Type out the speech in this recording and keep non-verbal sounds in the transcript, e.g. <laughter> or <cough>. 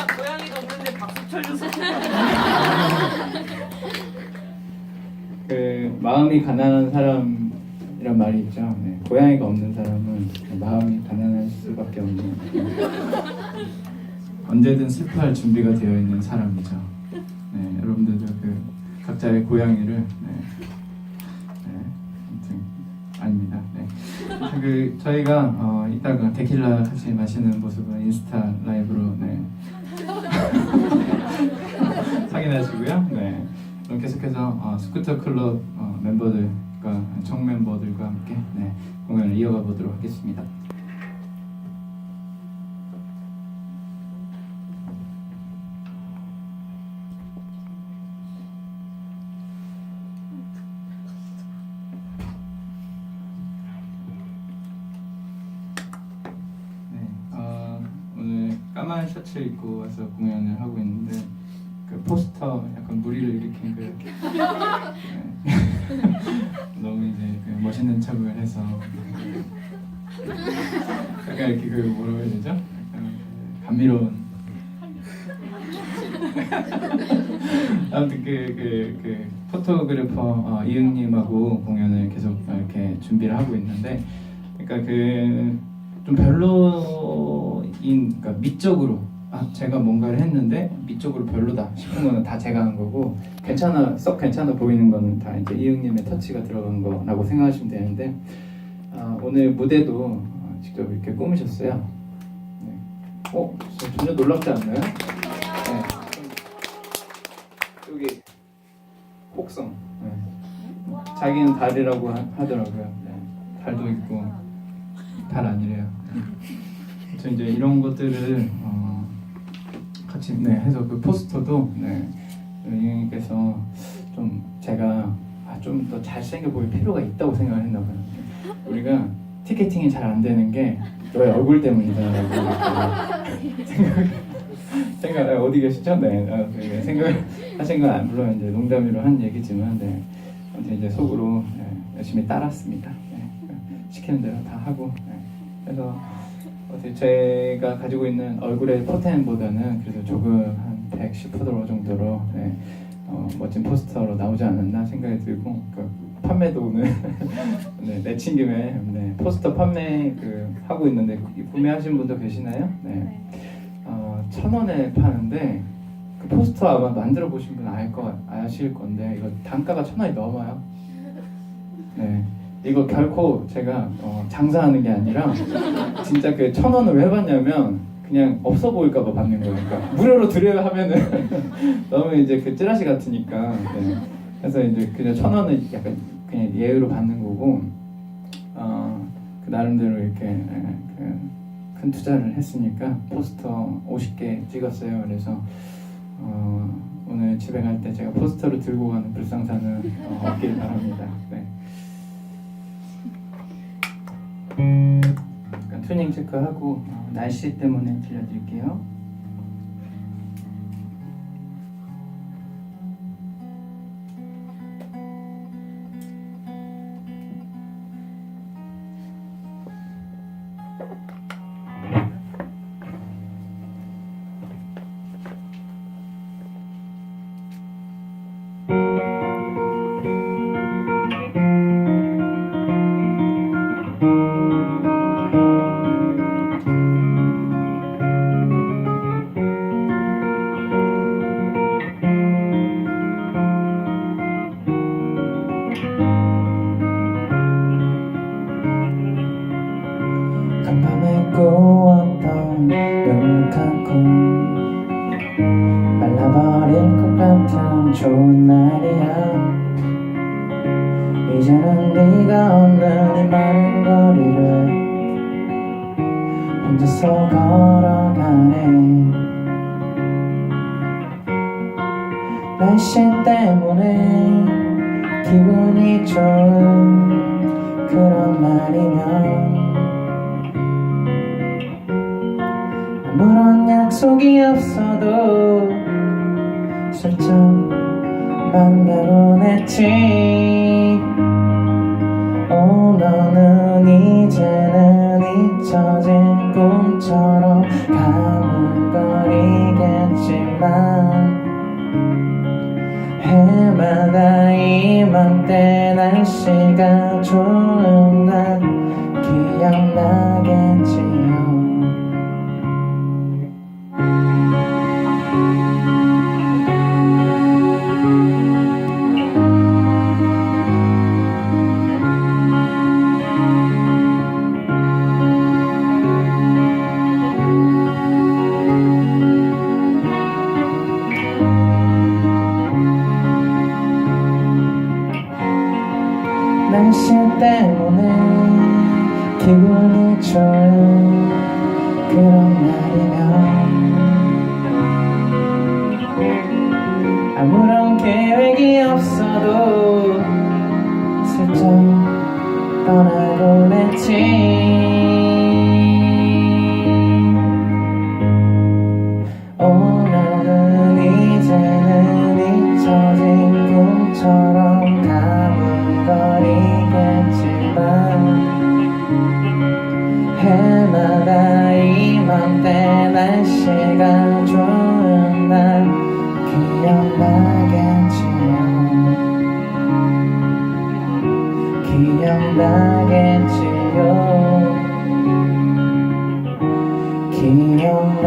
고양, 고양이도 없는데 박수 쳐줘서 그 마음이 가난한 사람이란 말이 있죠. 네, 고양이가 없는 사람은 마음이 가난할 수밖에 없는 언제든 슬퍼할 준비가 되어 있는 사람이죠. 네, 여러분들도 그 각자의 고양이를 네, 네, 아닙니다. 네. 그 저희가 어, 이따가 데킬라 같이 마시는 모습을 인스타 라이브로 네. <laughs> 확인하시고요. 네. 그럼 계속해서 어, 스쿠터 클럽 어, 멤버들과 청 멤버들과 함께 네, 공연을 이어가 보도록 하겠습니다. 네, 어, 오늘 까만 셔츠 입고 와서 공연을 하고 있는데 그 포스터 약간 무리를 일으킨 그 네. <laughs> 너무 이제 그 멋있는 척을 해서 약간 이렇게 그 뭐라고 해야 되죠? 약간 그 감미로운 <laughs> 아무튼 그그 그 포토그래퍼 어, 이응님하고 공연을 계속 이렇게 준비를 하고 있는데 그러니까 그 좀 별로인 그러니까 미적으로 아 제가 뭔가를 했는데 미적으로 별로다 싶은 거는 다 제가 한 거고 괜찮아 썩 괜찮아 보이는 거는 다 이제 이응님의 터치가 들어간 거라고 생각하시면 되는데 아, 오늘 무대도 어, 직접 이렇게 꾸미셨어요. 네. 어 저- 전혀 놀랍지 않나요? 네. 여기 혹성 네. 자기는 달이라고 하, 하더라고요. 네. 달도 있고 달 아니래요. 저 이제 이런 것들을 어, 같이 네, 해서 그 포스터도 네, 유영님께서 좀 제가 아, 좀 더 잘생겨 보일 필요가 있다고 생각을 했나 봐요. 우리가 티켓팅이 잘 안 되는 게 너의 얼굴 때문이다라고 생각 생각 아, 어디 계시죠? 네, 어, 그 생각을 하신 건 아, 물론 이제 농담으로 한 얘기지만 네, 아무튼 이제 속으로 네, 열심히 따랐습니다. 네, 시키는 대로 다 하고 네. 그래서 어떻게 제가 가지고 있는 얼굴의 포텐보다는 그래도 조금 한 110% 정도로 네, 어, 멋진 포스터로 나오지 않았나 생각이 들고 그 판매도 오늘 <laughs> 네, 내친 김에 네, 포스터 판매 그 하고 있는데 구매하신 분도 계시나요? 네. 어, 천 원에 파는데 그 포스터 아마 만들어 보신 분 알 거 아실 건데 이거 단가가 천 원이 넘어요. 네. 이거 결코 제가 어, 장사하는 게 아니라 진짜 그 천 원을 왜 받냐면 그냥 없어 보일까봐 받는 거예요. 그러니까 무료로 드려야 하면은 <laughs> 너무 이제 그 찌라시 같으니까. 네. 그래서 이제 그냥 천 원을 약간 그냥 예외로 받는 거고 어, 그 나름대로 이렇게 예, 그큰 투자를 했으니까 포스터 50개 찍었어요. 그래서 어, 오늘 집에 갈 때 제가 포스터를 들고 가는 불상사는 어, 없길 바랍니다. 네. 약간 튜닝 체크하고 어, 날씨 때문에 들려드릴게요. 간밤에 꾸었던 눈을 감고 말라버릴 것 같은 좋은 날이야 이제는 네가 없는 이 마른 거리를 혼자서 걸어가네. 날씨 때문에 기분이 좋은 그런 날이면 아무런 약속이 없어도 슬쩍 만나곤 냈지. 오 너는 이제는 잊혀진 꿈처럼 가물거리겠지만 해마다 이맘때 날씨가 좋은 날 기억나겠지. 날씨 때문에 기분이 좋은 그런 날이면 아무런 계획이 없어도 슬쩍 떠나곤 했지 기억나겠지요